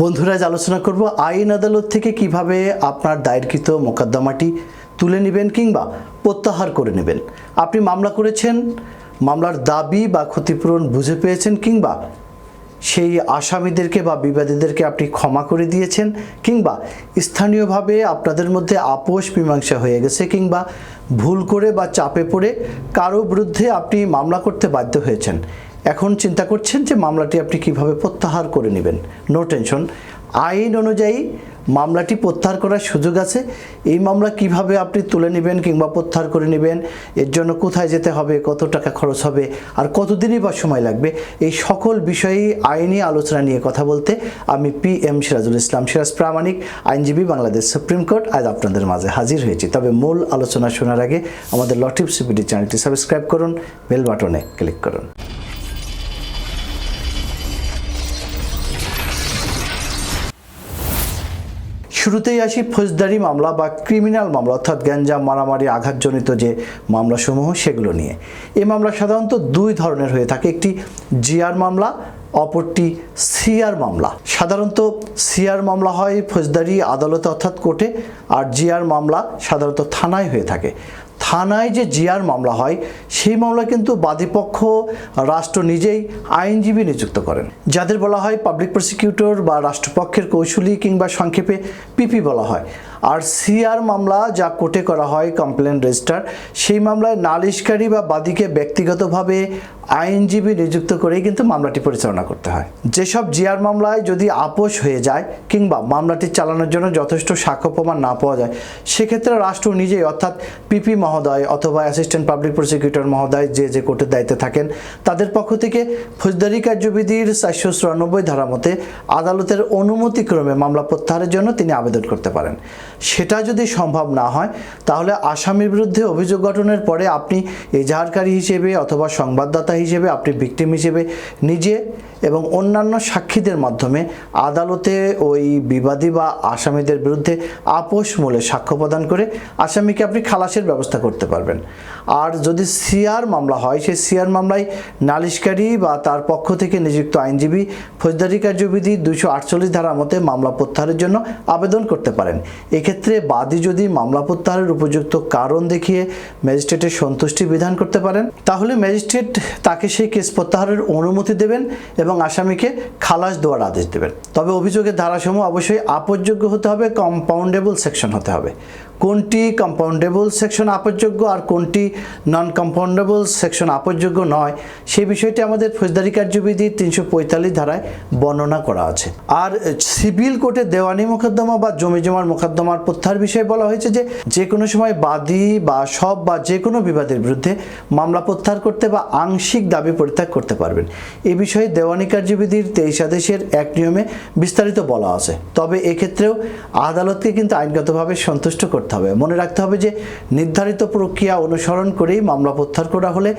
বন্ধুরা, আজ আলোচনা করব আইন আদালত থেকে কীভাবে আপনার দায়েরকৃত মোকদ্দমাটি তুলে নেবেন কিংবা প্রত্যাহার করে নেবেন। আপনি মামলা করেছেন, মামলার দাবি বা ক্ষতিপূরণ বুঝে পেয়েছেন কিংবা সেই আসামিদেরকে বা বিবাদীদেরকে আপনি ক্ষমা করে দিয়েছেন কিংবা স্থানীয়ভাবে আপনাদের মধ্যে আপোষ মীমাংসা হয়ে গেছে কিংবা ভুল করে বা চাপে পড়ে কারও বিরুদ্ধে আপনি মামলা করতে বাধ্য হয়েছেন। এখন চিন্তা করছেন যে মামলাটি আপনি কীভাবে প্রত্যাহার করে নেবেন। নো টেনশন আইন অনুযায়ী মামলাটি প্রত্যাহার করার সুযোগ আছে। এই মামলা কীভাবে আপনি তুলে নেবেন কিংবা প্রত্যাহার করে নেবেন, এর জন্য কোথায় যেতে হবে, কত টাকা খরচ হবে, আর কতদিনই বা সময় লাগবে, এই সকল বিষয়েই আইনি আলোচনা নিয়ে কথা বলতে আমি পি এম সিরাজুল ইসলাম সিরাজ প্রামাণিক, আইনজীবী বাংলাদেশ সুপ্রিম কোর্ট। আজ আপনাদের মাঝে হাজির হয়েছি। তবে মূল আলোচনা শোনার আগে আমাদের লটিভ সিপিডি চ্যানেলটি সাবস্ক্রাইব করুন, বেল বাটনে ক্লিক করুন। শুরুতেই আসি ফৌজদারি মামলা বা ক্রিমিনাল মামলা, অর্থাৎ গ্যাঞ্জাম, মারামারি, আঘাতজনিত যে মামলাসমূহ, সেগুলো নিয়ে। এ মামলা সাধারণত দুই ধরনের হয়ে থাকে। একটি জিআর মামলা অপরটি সিআর মামলা। সাধারণত সিআর মামলা হয় ফৌজদারি, আদালতে অর্থাৎ কোর্টে, আর জিআর মামলা সাধারণত থানায় হয়ে থাকে। থানায় যে জিআর মামলা হয়, সেই মামলা কিন্তু বাদীপক্ষ, রাষ্ট্র নিজেই আইনজীবী নিযুক্ত করেন। যাদের বলা হয় পাবলিক প্রসিকিউটর বা রাষ্ট্রপক্ষের কৌশলী কিংবা সংক্ষেপে পিপি বলা হয়। আর সিআর মামলা যা কোর্টে করা হয় কমপ্লেন রেজিস্টার, সেই মামলায় নালিশকারী বা বাদীকে ব্যক্তিগতভাবে আইনজীবী নিযুক্ত করেই কিন্তু মামলাটি পরিচালনা করতে হয়। যেসব জিআর মামলায় যদি আপোষ হয়ে যায় কিংবা মামলাটি চালানোর জন্য যথেষ্ট সাক্ষ্য প্রমাণ না পাওয়া যায়, সেক্ষেত্রে রাষ্ট্র নিজেই অর্থাৎ পিপি মহোদয় অথবা অ্যাসিস্ট্যান্ট পাবলিক প্রসিকিউটর মহোদয় যে যে কোর্টের দায়িত্বে থাকেন, তাদের পক্ষ থেকে ফৌজদারি কার্যবিধির চারশো চুরানব্বই ধারা মতে আদালতের অনুমতিক্রমে মামলা প্রত্যাহারের জন্য তিনি আবেদন করতে পারেন। সেটা যদি সম্ভব না হয়, তাহলে আসামির বিরুদ্ধে অভিযোগ গঠনের পরে আপনি এজাহারকারী হিসেবে অথবা সংবাদদাতা হিসেবে, আপনি ভিকটিম হিসেবে নিজে এবং অন্যান্য সাক্ষীদের মাধ্যমে আদালতে ওই বিবাদী বা আসামিদের বিরুদ্ধে আপোষ মূলে সাক্ষ্য প্রদান করে আসামিকে আপনি খালাসের ব্যবস্থা করতে পারবেন। আর যদি সিআর মামলা হয়, সেই সিআর মামলায় নালিশকারী বা তার পক্ষ থেকে নিযুক্ত আইনজীবী ফৌজদারি কার্যবিধি দুইশো আটচল্লিশ ধারা মতে মামলা প্রত্যাহারের জন্য আবেদন করতে পারেন। এক্ষেত্রে বাদী যদি মামলা প্রত্যাহারের উপযুক্ত কারণ দেখিয়ে ম্যাজিস্ট্রেটের সন্তুষ্টি বিধান করতে পারেন, তাহলে ম্যাজিস্ট্রেট তাকে সেই কেস প্রত্যাহারের অনুমতি দেবেন এবং আসামিকে খালাস দেওয়ার আদেশ দেবেন। তবে অভিযোগের ধারাসমূহ অবশ্যই আপযোগ্য হতে হবে কম্পাউন্ডেবল সেকশন হতে হবে। কোনটি কম্পাউন্ডেবল সেকশন আপসযোগ্য আর কোনটি নন কম্পাউন্ডেবল সেকশন আপসযোগ্য নয় সেই বিষয়টি আমাদের ফৌজদারি কার্যবিধি তিনশো পঁয়তাল্লিশ ধারায় বর্ণনা করা আছে। আর সিভিল কোর্টে দেওয়ানি মোকদ্দমা বা জমি জমার মোকদ্দমার প্রত্যাহার বিষয়ে বলা হয়েছে যে যে কোনো সময় বাদী বা সব বা যে কোনো বিবাদের বিরুদ্ধে মামলা প্রত্যাহার করতে বা আংশিক দাবি পরিত্যাগ করতে পারবেন। এ বিষয়ে দেওয়ানি কার্যবিধির তেইশ আদেশের এক নিয়মে বিস্তারিত বলা আছে। তবে এক্ষেত্রেও আদালতকে কিন্তু আইনগতভাবে সন্তুষ্ট করতে হবে। মনে রাখতে হবে যে নির্ধারিত প্রক্রিয়া অনুসরণ করেই মামলা প্রত্যাহার করা হলে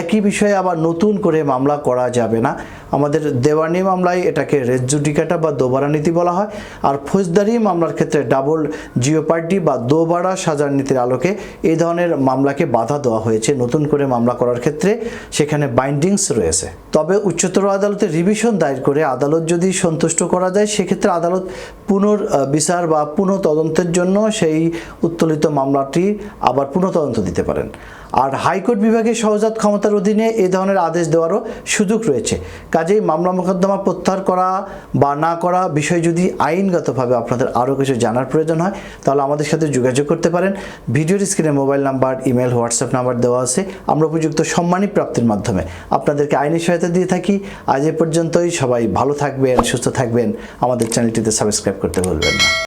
একই বিষয়ে আবার নতুন করে মামলা করা যাবে না। আমাদের দেওয়ানি মামলায় এটাকে রেজুডিকাটা বা দোবারা নীতি বলা হয়, আর ফৌজদারি মামলার ক্ষেত্রে ডাবল জিওপার্টি বা দোবারা সাজার নীতির আলোকে এই ধরনের মামলাকে বাধা দেওয়া হয়েছে, নতুন করে মামলা করার ক্ষেত্রে সেখানে বাইন্ডিংস রয়েছে। তবে উচ্চতর আদালতে রিভিশন দায়ের করে আদালত যদি সন্তুষ্ট করা যায়, সেক্ষেত্রে আদালত পুনর বিচার বা পুনঃ তদন্তের জন্য সেই উত্তোলিত মামলাটি আবার পুনঃ তদন্ত দিতে পারেন। আর হাইকোর্ট বিভাগের সহজাত ক্ষমতার অধীনে এ ধরনের আদেশ দেওয়ারও সুযোগ রয়েছে। কাজেই মামলা মোকদ্দমা প্রত্যাহার করা বা না করা বিষয় যদি আইনগতভাবে আপনাদের আরও কিছু জানার প্রয়োজন হয়, তাহলে আমাদের সাথে যোগাযোগ করতে পারেন। ভিডিওর স্ক্রিনে mobile number, email, WhatsApp number দেওয়া আছে। আমরা উপযুক্ত সম্মানী প্রাপ্তির মাধ্যমে আপনাদেরকে আইনি সহায়তা দিয়ে থাকি। আজ এ পর্যন্তই সবাই ভালো থাকবেন, সুস্থ থাকবেন। আমাদের চ্যানেলটিতে সাবস্ক্রাইব করতে ভুলবেন না।